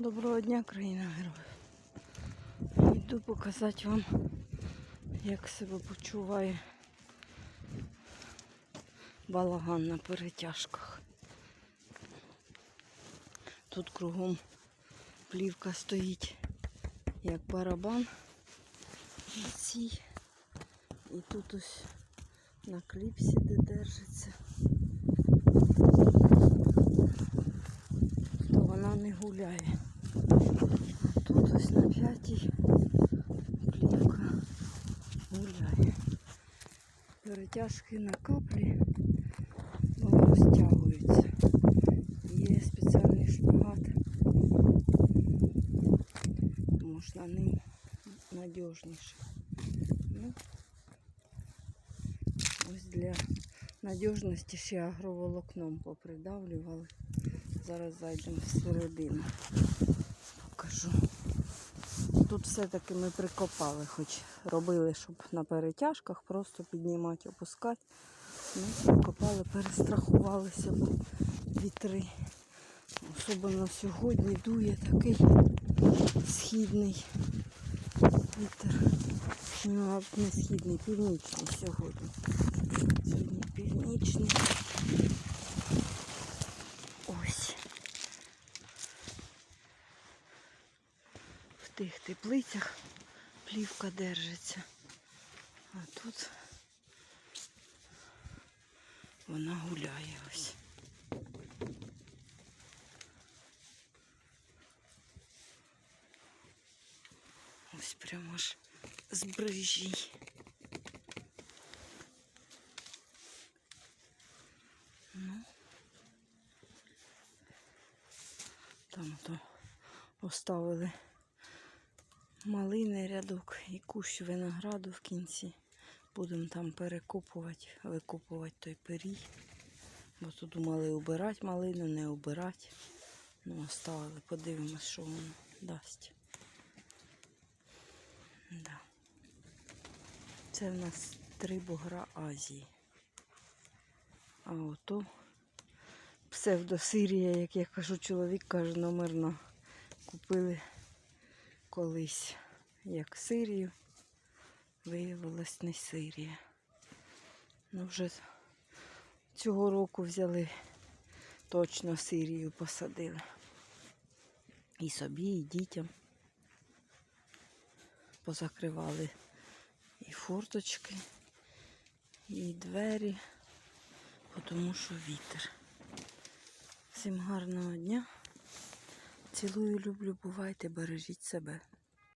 Доброго дня, країна героїв. Йду показати вам, як себе почуває балаган на перетяжках. Тут кругом плівка стоїть як барабан. І тут ось на кліпсі, де держиться. То вона не гуляє. Тут ось на п'ятій плівка гуляє. Перетяжки на каплі розтягуються. Є спеціальний шпагат. Можна ним надіжніше. Ну, ось для надіжності ще агроволокном попридавлювали. Зараз зайдемо всередину. Покажу. Тут все-таки ми прикопали, хоч робили, щоб на перетяжках просто піднімати, опускати. Ми прикопали, перестрахувалися, бо вітри. Особливо сьогодні дує такий східний вітер. Ну, не східний, північний сьогодні. Сьогодні північний. Ось. В тих теплицях плівка держиться. А тут вона гуляє ось. Ось прямо аж з брижі. Ну, там то поставили малини рядок і кущ винограду в кінці. Будемо там перекопувати, викопувати той пирій. Бо тут думали убирати малину, не убирати. Ну, оставили, подивимось, що воно дасть. Да. Це в нас три бугра Азії. А ото псевдосирія, як я кажу, чоловік каже, номерна. Купили колись як Сирію. Виявилось не Сирія. Ну вже цього року взяли точно Сирію посадили. І собі, і дітям. Позакривали і форточки, і двері, тому що вітер. Всім гарного дня. Цілую, люблю, бувайте, бережіть себе.